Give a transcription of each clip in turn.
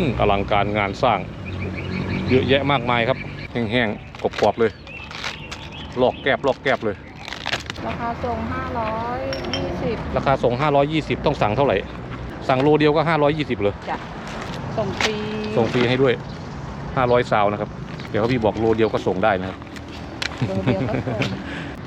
มอลังการงานสร้าง เยอะแยะมากมายครับ แห้งๆกรอบๆเลยลอกแกบลอกแกบเลย ราคาส่ง 520 ราคาส่ง 520 ต้องสั่งเท่าไหร่ สั่งโลเดียวก็ 520เลยจ้ะส่งฟรีส่งฟรีให้ด้วย 500ซาวนะครับ เดี๋ยวพี่บอกโลเดียวก็ส่งได้นะครับโลเดียวก็ส่ง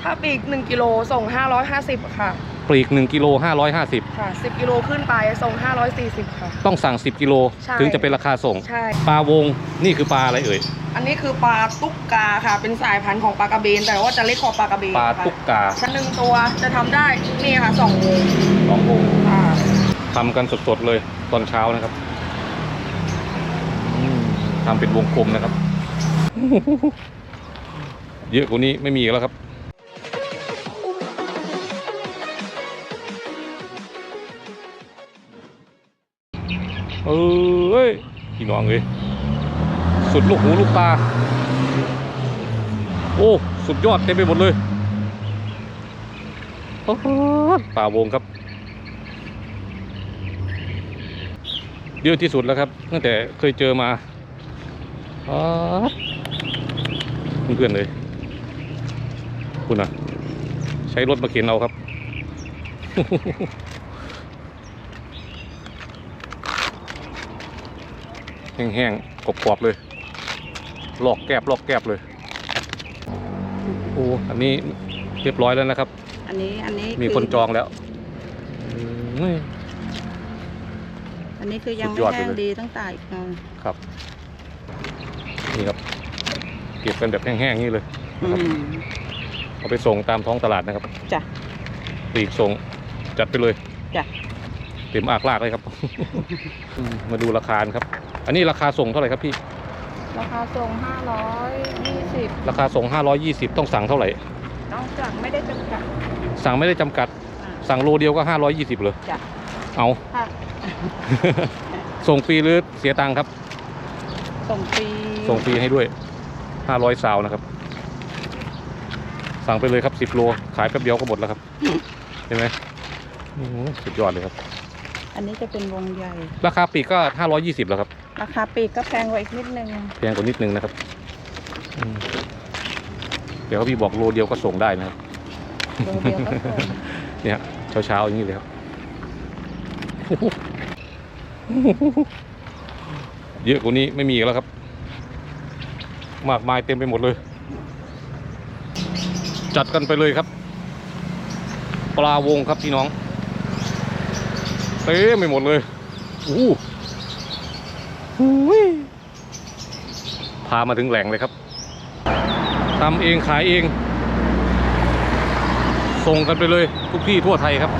ถ้าปีก1กิโลส่ง 550 ค่ะ ปลีก 1กิโล550 ค่ะ 10 กิโลขึ้นไปส่ง540 ค่ะ ต้องสั่ง 10 กิโลใช่ ถึงจะเป็นราคาส่ง ใช่ ปลาวงนี่คือปลาอะไรเอ่ย อันนี้คือปลาตุ๊กกาค่ะ เป็นสายพันธุ์ของปลากระเบน แต่ว่าจะเล็กกว่าปลากระเบนปลาค่ะตุ๊กกาชั้นหนึ่งตัวจะทำได้นี่ค่ะสองวงสองวงค่ะทำกันสดๆเลยตอนเช้านะครับอืมทำเป็นวงกลมนะครับ เยอะกว่านี้ไม่มีอีกแล้วครับ เอ้ยพี่น้องเลยสุดลูกหูลูกตา โอ้สุดยอดเต็มไปหมดเลยโอ้ป่าวงครับ เยอะที่สุดแล้วครับ ตั้งแต่เคยเจอมาอ๋อเพื่อนๆเลยคุณนะใช้รถมาเข็นเอาครับ แห้งๆกรอบๆเลยลอกแกบลอกแกบเลยโอ้อันนี้เรียบร้อยแล้วนะครับ อันนี้อันนี้มีคนจองแล้วอืมอันนี้คือยังสุดไม่ยอดไปแห้งเลยดีตั้งแต่อีกอ่าครับนี่ครับเก็บกันแบบแห้งๆนี่เลยอืมเอาไปส่งตามท้องตลาดนะครับจ้ะปลีกส่งจัดไปเลยจ้ะเต็มอากลากเลยครับอืมมาดูราคาครับ อันนี้ราคาส่งเท่าไหร่ครับพี่ ราคาส่ง 520 ราคาส่ง 520 ต้องสั่งเท่าไหร่นอกจากไม่ได้จำกัดสั่งไม่ได้จำกัดอ่าสั่งโลเดียวก็ 520เลยจ้ะเอา ค่ะส่งฟรีหรือเสียตังค์ครับ ส่งฟรีส่งฟรีให้ด้วย 500ซาวนะครับ สั่งไปเลยครับ 10 โล ขายแป๊บเดียวก็หมดแล้วครับ เห็นไหมโอ้โหสุดยอดเลยครับ อันนี้จะเป็นวงใหญ่ ราคาปลีกก็ 520แล้วครับ ราคาปีกก็แพงกว่าอีกนิดนึง แพงกว่านิดนึงนะครับอืมเดี๋ยวพี่บอกโลเดียวก็ส่งได้นะครับ โลเดียวก็ส่ง เนี่ยเช้าเช้าๆอย่างนี้เลยครับเยอะกว่านี้ไม่มีอีกแล้วครับ มากมายเต็มไปหมดเลย จัดกันไปเลยครับ ปลาวงครับพี่น้องเต็มไปหมดเลยอู้หูย พามาถึงแหล่งเลยครับทำเองขายเอง ส่งกันไปเลยทุกที่ทั่วไทยครับ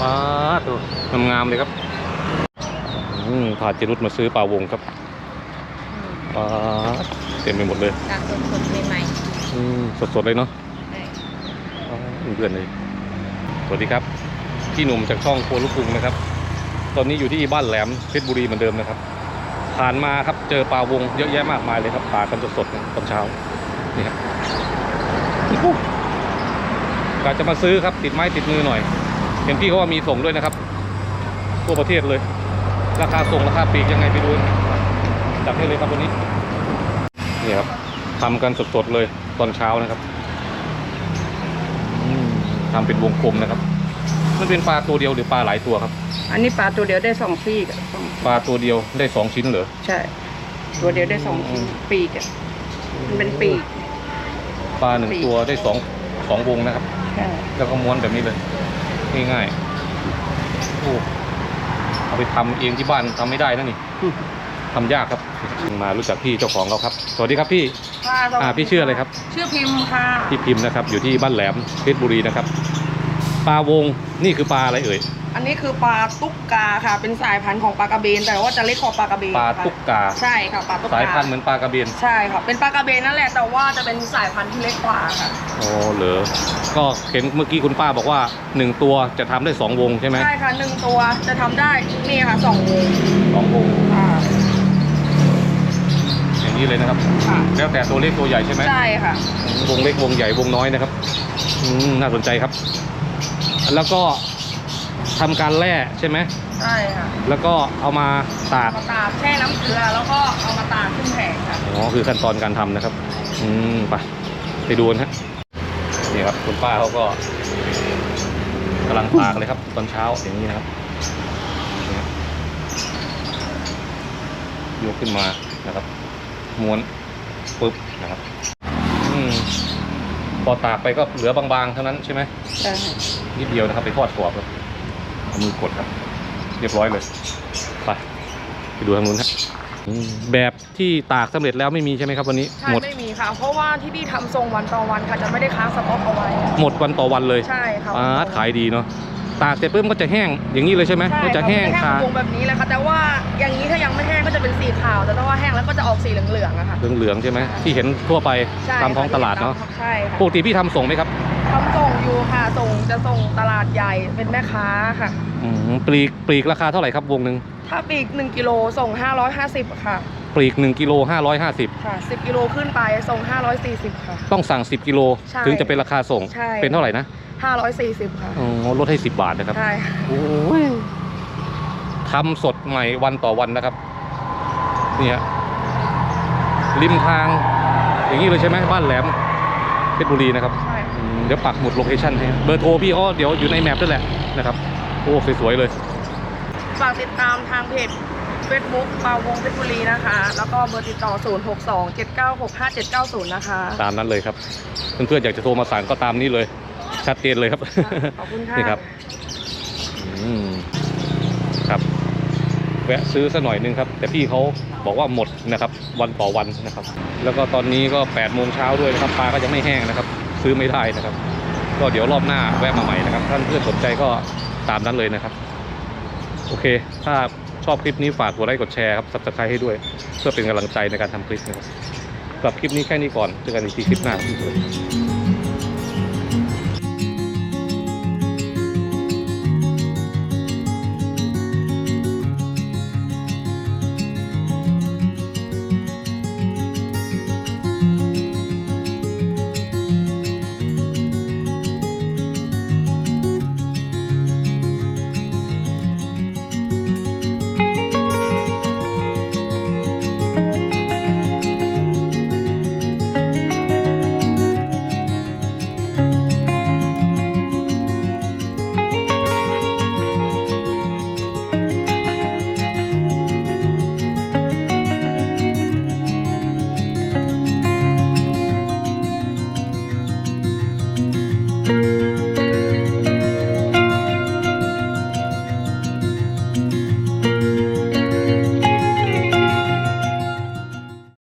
ป้าดดูงามๆเลยครับอืมพาเจรุดมาซื้อปลาวงครับป้าดเต็มไปหมดเลยจากสดๆใหม่อืมสดๆเลยเนาะๆได้อ๋อเพื่อนเลย สวัสดีครับ พี่หนุ่มจากช่องครัวลูกกรุงนะครับ ตอนนี้อยู่ที่บ้านแหลมเพชรบุรีเหมือนเดิมนะครับ ผ่านมาครับเจอปลาวงเยอะแยะมากมายเลยครับปลากันสดๆตอนเช้านี่ครับกะจะมาซื้อครับติดไม้ติดมือหน่อย เห็นพี่เขาว่ามีส่งด้วยนะครับ ทั่วประเทศเลย ราคาส่งราคาปีกยังไงไปดูจัดให้เลยครับวันนี้นี่ครับทำกันสดๆเลยตอนเช้านะครับทำเป็นวงกลมนะครับ มันเป็นปลาตัวเดียวหรือปลาหลายตัวครับ อันนี้ปลาตัวเดียวได้สองปีกอะสองปลาตัวเดียวได้สองชิ้นเหรอ ใช่ ตัวเดียวได้สองชิ้นปีกอะมันเป็นปีกปลาหนึ่งตัวได้สองสองวงนะครับ ใช่แล้วก็ม้วนแบบนี้เลยง่ายๆโอ้เอาไปทำเองที่บ้านทำไม่ได้นะนี่ทำยากครับ มารู้จักพี่เจ้าของเขาครับ สวัสดีครับพี่ค่ะสวัสดีอ่าพี่ชื่ออะไรครับ ชื่อพิมพ์ค่ะ พี่พิมพ์นะครับ อยู่ที่บ้านแหลมเพชรบุรีนะครับ ปลาวงนี่คือปลาอะไรเอ่ยอันนี้คือปลาตุ๊กกาค่ะ เป็นสายพันธุ์ของปลากระเบน แต่ว่าจะเล็กกว่าปลากระเบนปลาค่ะตุ๊กกา ใช่ค่ะปลาตุ๊กกาสายพันธุ์เหมือนปลากระเบนใช่ค่ะ เป็นปลากระเบนนั่นแหละแต่ว่าจะเป็นสายพันธุ์ที่เล็กกว่าค่ะอ๋อเหรอก็เห็นเมื่อกี้คุณป้าบอกว่าหนึ่งตัวจะทำได้สองวงใช่ไหมใช่ค่ะหนึ่งตัวจะทำได้นี่ค่ะสองวงสองวงค่ะอย่างนี้เลยนะครับ ค่ะแล้วแต่ตัวเล็กตัวใหญ่ใช่ไหม ใช่ค่ะ วงเล็กวงใหญ่วงน้อยนะครับอืมน่าสนใจครับ แล้วก็ทำการแล่ใช่ไหม ใช่ค่ะแล้วก็เอามาตากเอามาตากแช่น้ำเกลือแล้วก็เอามาตากขึ้นแผงค่ะ อ๋อคือขั้นตอนการทำนะครับ อืมไปไปดูนะฮะนี่ครับคุณป้าเขาก็กำลังตากเลยครับ ตอนเช้าอย่างนี้นะครับนี่ครับยกขึ้นมานะครับ ม้วนปุ๊บนะครับอืมพ อตากไปก็เหลือบางๆเท่านั้นใช่ไหมใช่ค่ะนิดเดียวนะครับไปทอดกรอบครับเอามือกดครับ เรียบร้อยเลยไปไปดูทางนู้นครับอืมแบบที่ตากสำเร็จแล้วไม่มีใช่ไหมครับวันนี้ใช่หมดไม่มีค่ะ เพราะว่าที่พี่ทำทรงวันต่อวันค่ะจะไม่ได้ค้างสต็อกเอาไว้หมดวันต่อวันเลยใช่ค่ะอ่าขายดีเนาะ ตากเสร็จปุ๊บมันก็จะแห้งอย่างนี้เลยใช่ไหมใช่ก็จะแห้งค่ะคาวงแบบนี้เลยค่ะแต่ว่าอย่างนี้ถ้ายังไม่แห้งก็จะเป็นสีขาว แต่ถ้าว่าแห้งแล้วก็จะออกสีเหลืองๆอะค่ะ เหลืองๆใช่ไหมที่เห็นทั่วไปใช่ตามท้องตลาดเนาะใช่ค่ะปกติพี่ทำส่งไหมครับทำส่งอยู่ค่ะ ส่งจะส่งตลาดใหญ่เป็นแม่ค้าค่ะ อืมปลีกปลีกราคาเท่าไหร่ครับวงหนึ่งถ้าปีก1กิโลส่ง 550 ค่ะ ปลีกหนึ่งกิโลห้าร้อยห้าสิบค่ะ 10 กิโลขึ้นไปส่ง 540 ค่ะ ต้องสั่ง 10กิโลใช่ถึงจะเป็นราคาส่งใช่ เป็นเท่าไหร่นะ 540 ค่ะ อ๋อลดให้10บาทนะครับ ใช่ค่ะโอ้ยทำสดใหม่วันต่อวันนะครับเนี่ยริมทาง อย่างนี้เลยใช่ไหมบ้านแหลมเพชรบุรีนะครับ ใช่อืมเดี๋ยวปักหมุดโลเคชั่นให้เบอร์โทรพี่เขาเดี๋ยวอยู่ในแมปนั่นแหละนะครับ โอ้สวยๆเลย ฝากติดตามทางเพจ Facebook ปาวงเพชรบุรีนะคะ แล้วก็เบอร์ติดต่อ 0627965790 นะคะ ตามนั้นเลยครับ เพื่อนๆอยากจะโทรมาสั่งก็ตามนี้เลย ชัดเจนเลยครับขอบคุณค่ะนี่ครับอืมครับแวะซื้อสักหน่อยนึงครับ แต่พี่เขาบอกว่าหมดนะครับ วันต่อวันนะครับ แล้วก็ตอนนี้ก็8ปดโมงเช้าด้วยนะครับปลาก็ยังไม่แห้งนะครับ ซื้อไม่ได้นะครับ ก็เดี๋ยวรอบหน้าแวะมาใหม่นะครับ ท่านเพื่อนสนใจก็ตามนั้นเลยนะครับ โอเค ถ้าชอบคลิปนี้ฝากกดไลค์กดแชร์ครับ subscribe ให้ด้วย เพื่อเป็นกำลังใจในการทำคลิปนะครับสำหรับคลิปนี้แค่นี้ก่อนเจอกันอีกทีคลิปหน้า